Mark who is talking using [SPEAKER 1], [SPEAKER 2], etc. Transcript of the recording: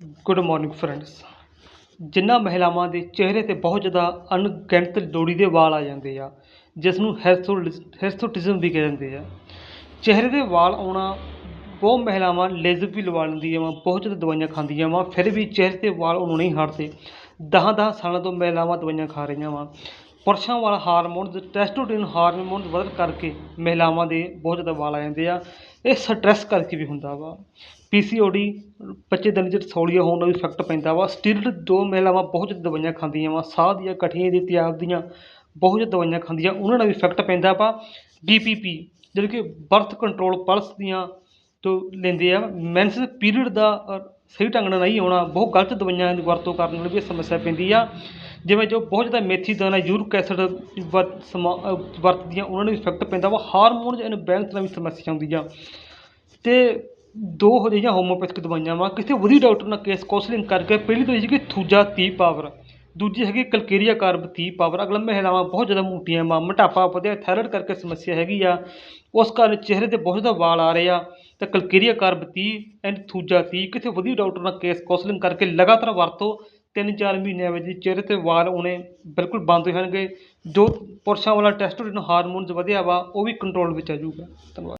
[SPEAKER 1] Good morning friends ਜਿਨ੍ਹਾਂ ਮਹਿਲਾਵਾਂ ਦੇ ਚਿਹਰੇ 'ਤੇ ਬਹੁਤ ਜ਼ਿਆਦਾ ਅਣਗਿਣਤ ਲੋੜੀਂਦੇ ਵਾਲ ਆ ਜਾਂਦੇ ਆ ਜਿਸ ਨੂੰ ਹਿਰਸੂਟਿਜ਼ਮ ਵੀ ਕਹਿੰਦੇ ਆ। ਚਿਹਰੇ ਦੇ ਵਾਲ ਆਉਣਾ ਬਹੁਤ ਮਹਿਲਾਵਾਂ ਲੇਜ਼ਰ ਵੀ ਲਵਾ ਲੈਂਦੀਆਂ ਵਾ, ਬਹੁਤ ਜ਼ਿਆਦਾ ਦਵਾਈਆਂ ਖਾਂਦੀਆਂ ਵਾ, ਫਿਰ ਵੀ ਚਿਹਰੇ 'ਤੇ ਵਾਲ ਆਉਣੋਂ ਨਹੀਂ ਹਟਦੇ। ਦਹਾਂ ਦਸਾਂ ਸਾਲਾਂ ਤੋਂ ਮਹਿਲਾਵਾਂ ਦਵਾਈਆਂ ਖਾ ਰਹੀਆਂ ਵਾ। ਪੁਰਸ਼ਾਂ ਵਾਲਾ ਹਾਰਮੋਨ ਟੈਸਟੋਸਟੇਰਨ ਹਾਰਮੋਨ ਵਧਣ ਕਰਕੇ ਮਹਿਲਾਵਾਂ ਦੇ ਬਹੁਤ ਜ਼ਿਆਦਾ ਵਾਲ ਆ ਜਾਂਦੇ ਆ। ਇਹ ਸਟ੍ਰੈਸ ਕਰਕੇ ਵੀ ਹੁੰਦਾ ਵਾ। ਪੀਸੀਓਡੀ ਬੱਚੇ ਦੇ 'ਚ ਸੌਲੀਆ ਹੋਣ ਦਾ ਵੀ ਇਫੈਕਟ ਪੈਂਦਾ ਵਾ। ਸਟੀਰਡ ਦੋ ਮਹਿਲਾਵਾਂ ਬਹੁਤ ਜ਼ਿਆਦਾ ਦਵਾਈਆਂ ਖਾਂਦੀਆਂ ਵਾ। ਸਾਹ ਦੀਆਂ ਕਠੀਆਂ ਦੀ ਤਿਆਬ ਦੀਆਂ ਬਹੁਤ ਜ਼ਿਆਦਾ ਦਵਾਈਆਂ ਖਾਂਦੀਆਂ। ਉਹਨਾਂ ਨਾਲ ਵੀ ਇਫੈਕਟ ਪੈਂਦਾ ਵਾ। ਬੀਪੀਪੀ ਜਿਹੜੀ ਕਿ ਬਰਥ ਕੰਟਰੋਲ ਪਲਸ ਦੀਆਂ ਤੋਂ ਲੈਂਦੇ ਆ। ਮੈਂਸ ਪੀਰੀਅਡ ਦਾ ਸਹੀ ਢੰਗ ਨਾਲ ਨਹੀਂ ਆਉਣਾ, ਬਹੁਤ ਗਲਤ ਦਵਾਈਆਂ ਦੀ ਵਰਤੋਂ ਕਰਨ ਨਾਲ ਵੀ ਇਹ ਸਮੱਸਿਆ ਪੈਂਦੀ ਆ। ਜਿਵੇਂ ਜੋ ਬਹੁਤ ਜ਼ਿਆਦਾ ਮੇਥੀ ਦਾਣਾ, ਯੂਰਿਕ ਐਸਿਡ ਵਰਤ ਸਮਾ ਵਰਤਦੀਆਂ, ਉਹਨਾਂ ਨੂੰ ਇਫੈਕਟ ਪੈਂਦਾ ਵਾ। ਹਾਰਮੋਨ ਇਨਬੈਲੈਂਸ ਨਾਲ ਵੀ ਸਮੱਸਿਆ ਆਉਂਦੀ ਆ। ਤੇ ਦੋ ਹੋ ਜਿਹੀਆਂ ਹੋਮੋਪੈਥਿਕ ਦਵਾਈਆਂ ਵਾ। ਕਿਸੇ ਵਧੀਆ ਡਾਕਟਰ ਨਾਲ ਕੇਸ ਕਾਉਂਸਲਿੰਗ ਕਰਕੇ ਪਹਿਲੀ ਦਵਾਈ ਸੀਗੀ ਥੂਜਾ ਤੀ ਪਾਵਰ ਦੂਜੀ ਹੈਗੀ ਕਲਕੇਰੀਆ ਕਾਰਬ 30 ਪਾਵਰ ਅਗਲਾ ਮਹਿਲਾਵਾਂ ਬਹੁਤ ਜ਼ਿਆਦਾ ਮੋਟੀਆਂ ਵਾ, ਮੋਟਾਪਾ ਵਧਿਆ ਥਾਇਰਾਇਡ ਕਰਕੇ ਸਮੱਸਿਆ ਹੈਗੀ ਆ, ਉਸ ਕਾਰਨ ਚਿਹਰੇ ਤੇ ਬਹੁਤ ਜ਼ਿਆਦਾ ਵਾਲ ਆ ਰਹੇ ਆ, ਤਾਂ ਕਲਕੇਰੀਆ ਕਾਰਬ 30 ਐਂਡ ਥੂਜਾ 30 ਕਿਸੇ ਵਧੀਆ ਡਾਕਟਰ ਨਾਲ ਕੇਸ ਕਾਉਂਸਲਿੰਗ ਕਰਕੇ ਲਗਾਤਾਰ ਵਰਤੋ ਤਿੰਨ ਚਾਰ ਮਹੀਨਿਆਂ ਵਿੱਚ ਚਿਹਰੇ ਤੇ ਵਾਲ ਆਉਣੇ ਬਿਲਕੁਲ ਬੰਦ ਹੋ ਜਾਣਗੇ, ਜੋ ਪੁਰਸ਼ਾਂ ਵਾਲਾ ਟੈਸਟੋਸਟੇਰਨ ਹਾਰਮੋਨਸ ਵਧਿਆ ਵਾ, ਉਹ ਵੀ ਕੰਟਰੋਲ ਵਿੱਚ ਆ ਜਾਊਗਾ, ਧੰਨਵਾਦ।